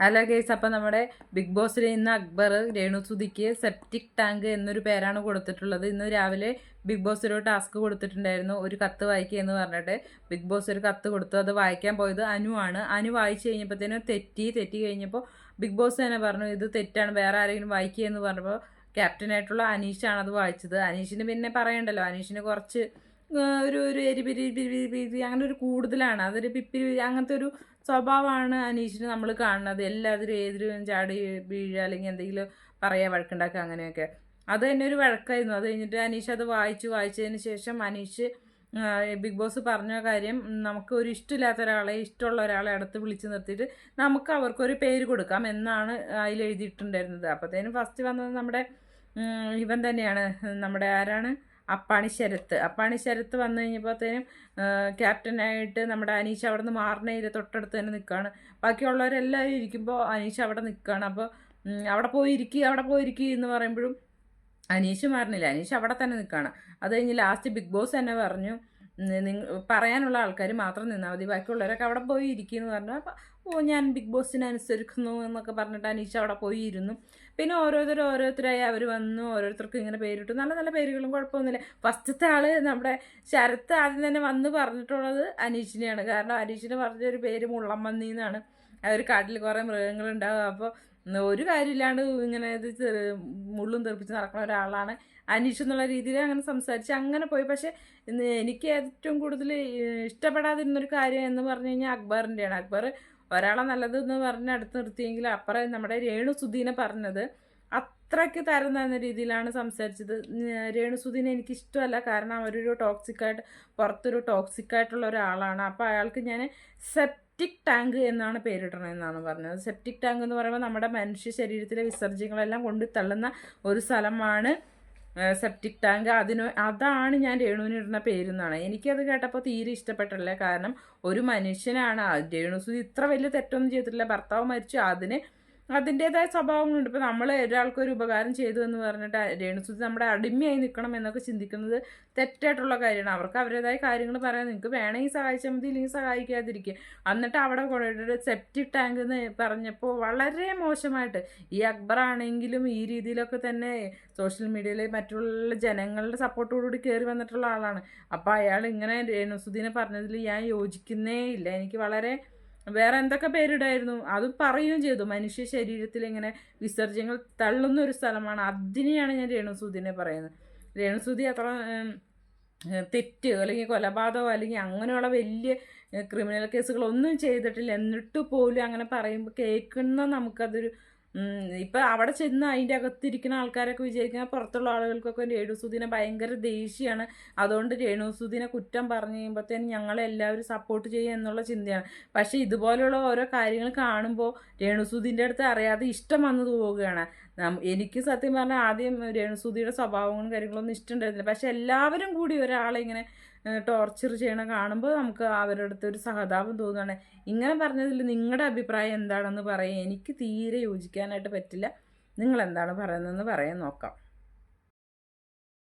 Hello guys അപ്പം നമ്മുടെ big ബോസിൽ ഇന്ന് അക്ബർ രേണുസുതിക്ക് സെപ്റ്റിക് ടാങ്ക് എന്നൊരു പേരാണ് കൊടുത്തിട്ടുള്ളത്. ഇന്ന് രാവിലെ ബിഗ് ബോസ് ഒരു ടാസ്ക് കൊടുത്തിട്ടുണ്ടായിരുന്നു ഒരു കത്ത് വായിക്കുക എന്ന് പറഞ്ഞിട്ട്. ബിഗ് ബോസ് ഒരു കത്ത് കൊടുത്തു അത് വായിക്കാൻ പോയത് അനു ആണ്. അനു വായിച്ചു കഴിഞ്ഞപ്പോഴത്തേനും തെറ്റി തെറ്റി കഴിഞ്ഞപ്പോൾ ബിഗ് ബോസ് തന്നെ പറഞ്ഞു ഇത് തെറ്റാണ് വേറെ ആരെങ്കിലും വായിക്കുക എന്ന് പറഞ്ഞപ്പോൾ ക്യാപ്റ്റനായിട്ടുള്ള അനീഷാണ് അത് വായിച്ചത്. അനീഷിന് പിന്നെ പറയണ്ടല്ലോ അനീഷിന് കുറച്ച് ഒരു ഒരു എരിപിരി പിരി അങ്ങനെ ഒരു കൂടുതലാണ്. അതൊരു പിപ്പിരി അങ്ങനത്തെ ഒരു സ്വഭാവമാണ് അനീഷിന് നമ്മൾ കാണുന്നത്. എല്ലാത്തിലും ഏതിലും ചാടി വീഴുക അല്ലെങ്കിൽ എന്തെങ്കിലും പറയുക വഴക്കുണ്ടാക്കുക അങ്ങനെയൊക്കെ. അത് തന്നെ ഒരു വഴക്കായിരുന്നു. അത് കഴിഞ്ഞിട്ട് അനീഷ് അത് വായിച്ചു. വായിച്ചതിന് ശേഷം അനീഷ് ബിഗ് ബോസ് പറഞ്ഞ കാര്യം നമുക്ക് ഒരു ഇഷ്ടമില്ലാത്ത ഒരാളെ ഇഷ്ടമുള്ള ഒരാളെ അടുത്ത് വിളിച്ച് നിർത്തിയിട്ട് നമുക്ക് അവർക്കൊരു പേര് കൊടുക്കാം എന്നാണ് അതിൽ എഴുതിയിട്ടുണ്ടായിരുന്നത്. അപ്പോഴത്തേനും ഫസ്റ്റ് വന്നത് നമ്മുടെ ഇവൻ തന്നെയാണ്. നമ്മുടെ ആരാണ്? അപ്പാണി ശരത്ത്. അപ്പാണി ശരത്ത് വന്നു കഴിഞ്ഞപ്പോഴത്തേനും ക്യാപ്റ്റനായിട്ട് നമ്മുടെ അനീഷ് അവിടെ നിന്ന് മാറണയിൽ തൊട്ടടുത്ത് തന്നെ നിൽക്കുകയാണ്. ബാക്കിയുള്ളവരെല്ലാവരും ഇരിക്കുമ്പോൾ അനീഷ് അവിടെ നിൽക്കുകയാണ്. അപ്പോൾ അവിടെ പോയി പോയിരിക്കുക അവിടെ പോയിരിക്കുക എന്ന് പറയുമ്പോഴും അനീഷ് മാറണില്ല അനീഷ് അവിടെ തന്നെ നിൽക്കുകയാണ്. അത് കഴിഞ്ഞ് ലാസ്റ്റ് ബിഗ് ബോസ് തന്നെ പറഞ്ഞു പറയാനുള്ള ആൾക്കാർ മാത്രം നിന്നാൽ മതി. ബാക്കിയുള്ളവരൊക്കെ അവിടെ പോയി ഇരിക്കുന്നു പറഞ്ഞു അപ്പോൾ ഓ ഞാൻ ബിഗ് ബോസിനെ അനുസരിക്കുന്നു എന്നൊക്കെ പറഞ്ഞിട്ട് അനീഷ അവിടെ പോയി ഇരുന്നു പിന്നെ ഓരോരുത്തർ ഓരോരുത്തരായി അവർ വന്നു ഓരോരുത്തർക്കും ഇങ്ങനെ പേരിട്ടു. നല്ല നല്ല പേരുകളും കുഴപ്പമൊന്നുമില്ല. ഫസ്റ്റത്തെ ആൾ നമ്മുടെ ശരത്ത് ആദ്യം തന്നെ വന്ന് പറഞ്ഞിട്ടുള്ളത് അനീഷിനെയാണ്. കാരണം അനീഷിന് പറഞ്ഞൊരു പേര് മുള്ളമ്മന്നി എന്നാണ് അവർ കാട്ടിൽ കുറേ മൃഗങ്ങളുണ്ടാകും അപ്പോൾ ഒരു കാര്യമില്ലാണ്ട് ഇങ്ങനെ ഇത് മുള്ളും തെറിപ്പിച്ച് നടക്കുന്ന ഒരാളാണ് അനീഷ് എന്നുള്ള രീതിയിൽ അങ്ങനെ സംസാരിച്ച് അങ്ങനെ പോയി. പക്ഷേ എനിക്ക് ഏറ്റവും കൂടുതൽ ഇഷ്ടപ്പെടാതിരുന്നൊരു കാര്യം എന്ന് പറഞ്ഞു കഴിഞ്ഞാൽ അക്ബറിന്റെയാണ്. അക്ബർ ഒരാളെ നല്ലത് എന്ന് പറഞ്ഞ് അടുത്ത് നിർത്തിയെങ്കിൽ അപ്പുറം നമ്മുടെ രേണു സുധീനെ പറഞ്ഞത് അത്രയ്ക്ക് തരം തന്ന രീതിയിലാണ് സംസാരിച്ചത്. രേണു സുധീനെ എനിക്ക് ഇഷ്ടമല്ല കാരണം അവരൊരു ടോക്സിക്കായിട്ട് പുറത്തൊരു ടോക്സിക്കായിട്ടുള്ള ഒരാളാണ്. അപ്പോൾ അയാൾക്ക് ഞാൻ സെപ്റ്റിക് ടാങ്ക് എന്നാണ് പേരിടണമെന്നാണ് പറഞ്ഞത്. സെപ്റ്റിക് ടാങ്ക് എന്ന് പറയുമ്പോൾ നമ്മുടെ മനുഷ്യ ശരീരത്തിലെ വിസർജ്യങ്ങളെല്ലാം കൊണ്ടു തള്ളുന്ന ഒരു സ്ഥലമാണ് സെപ്റ്റിക് ടാങ്ക് അതിന് അതാണ് ഞാൻ രേണുവിനിടുന്ന പേരെന്നാണ്. എനിക്കത് കേട്ടപ്പോൾ തീരെ ഇഷ്ടപ്പെട്ടില്ല. കാരണം ഒരു മനുഷ്യനാണ് രേണുസുതി ഇത്ര വലിയ തെറ്റൊന്നും ചെയ്തിട്ടില്ല. ഭർത്താവ് മരിച്ചു. അതിന് അതിന്റെതായ സ്വഭാവങ്ങളുണ്ട്. ഇപ്പോൾ നമ്മൾ ഒരാൾക്കൊരു ഉപകാരം ചെയ്തു എന്ന് പറഞ്ഞിട്ട് രേണുസുതി നമ്മുടെ അടിമയായി നിൽക്കണം എന്നൊക്കെ ചിന്തിക്കുന്നത് തെറ്റായിട്ടുള്ള കാര്യമാണ്. അവർക്ക് അവരുടേതായ കാര്യങ്ങൾ പറയാൻ നിങ്ങൾക്ക് വേണമെങ്കിൽ സഹായിച്ചാൽ മതി ഇല്ലെങ്കിൽ സഹായിക്കാതിരിക്കുക എന്നിട്ട് അവിടെ കൊണ്ടുപോയിട്ട് സെപ്റ്റിക് ടാങ്ക് എന്ന് പറഞ്ഞപ്പോൾ വളരെ മോശമായിട്ട് ഈ അക്ബർ ആണെങ്കിലും ഈ രീതിയിലൊക്കെ തന്നെ സോഷ്യൽ മീഡിയയിൽ മറ്റുള്ള ജനങ്ങളുടെ സപ്പോർട്ടോടുകൂടി കയറി വന്നിട്ടുള്ള ആളാണ്. അപ്പോൾ അയാൾ ഇങ്ങനെ രേണുസുദിനെ പറഞ്ഞതിൽ ഞാൻ യോജിക്കുന്നേ ഇല്ല. എനിക്ക് വളരെ വേറെ എന്തൊക്കെ പേരിടായിരുന്നു? അതും പറയുകയും ചെയ്തു. മനുഷ്യ ശരീരത്തിൽ ഇങ്ങനെ വിസർജ്യങ്ങൾ തള്ളുന്ന ഒരു സ്ഥലമാണ്. അതിനെയാണ് ഞാൻ രേണുസൂദിനെ പറയുന്നത്. രേണുസൂതി അത്ര തെറ്റ് അല്ലെങ്കിൽ കൊലപാതകം അല്ലെങ്കിൽ അങ്ങനെയുള്ള വലിയ ക്രിമിനൽ കേസുകളൊന്നും ചെയ്തിട്ടില്ല. എന്നിട്ട് പോലും അങ്ങനെ പറയുമ്പോൾ കേൾക്കുന്ന നമുക്കതൊരു ഇപ്പം അവിടെ ചെന്ന് അതിന്റെ അകത്തിരിക്കുന്ന ആൾക്കാരൊക്കെ വിചാരിക്കുന്ന പുറത്തുള്ള ആളുകൾക്കൊക്കെ രേണുസുദീനെ ഭയങ്കര ദേഷ്യമാണ്. അതുകൊണ്ട് രേണുസുദീനെ കുറ്റം പറഞ്ഞു കഴിയുമ്പോഴത്തേനും ഞങ്ങളെല്ലാവരും സപ്പോർട്ട് ചെയ്യുക എന്നുള്ള ചിന്തയാണ്. പക്ഷേ ഇതുപോലെയുള്ള ഓരോ കാര്യങ്ങൾ കാണുമ്പോൾ രേണുസുദീന്റെ അടുത്ത് അറിയാതെ ഇഷ്ടം വന്നു പോവുകയാണ്. എനിക്ക് സത്യം പറഞ്ഞാൽ ആദ്യം രേണുസുദിയുടെ സ്വഭാവങ്ങളും കാര്യങ്ങളൊന്നും ഇഷ്ടമുണ്ടായിരുന്നില്ല പക്ഷെ എല്ലാവരും കൂടി ഒരാളെ ഇങ്ങനെ ടോർച്ചർ ചെയ്യണ കാണുമ്പോൾ നമുക്ക് അവരുടെ അടുത്ത് ഒരു സഹതാപം തോന്നുകയാണ് ഇങ്ങനെ പറഞ്ഞതിൽ നിങ്ങളുടെ അഭിപ്രായം എന്താണെന്ന് പറയാൻ എനിക്ക് തീരെ യോജിക്കാനായിട്ട് പറ്റില്ല. നിങ്ങൾ എന്താണ് പറയുന്നതെന്ന് പറയാൻ നോക്കാം.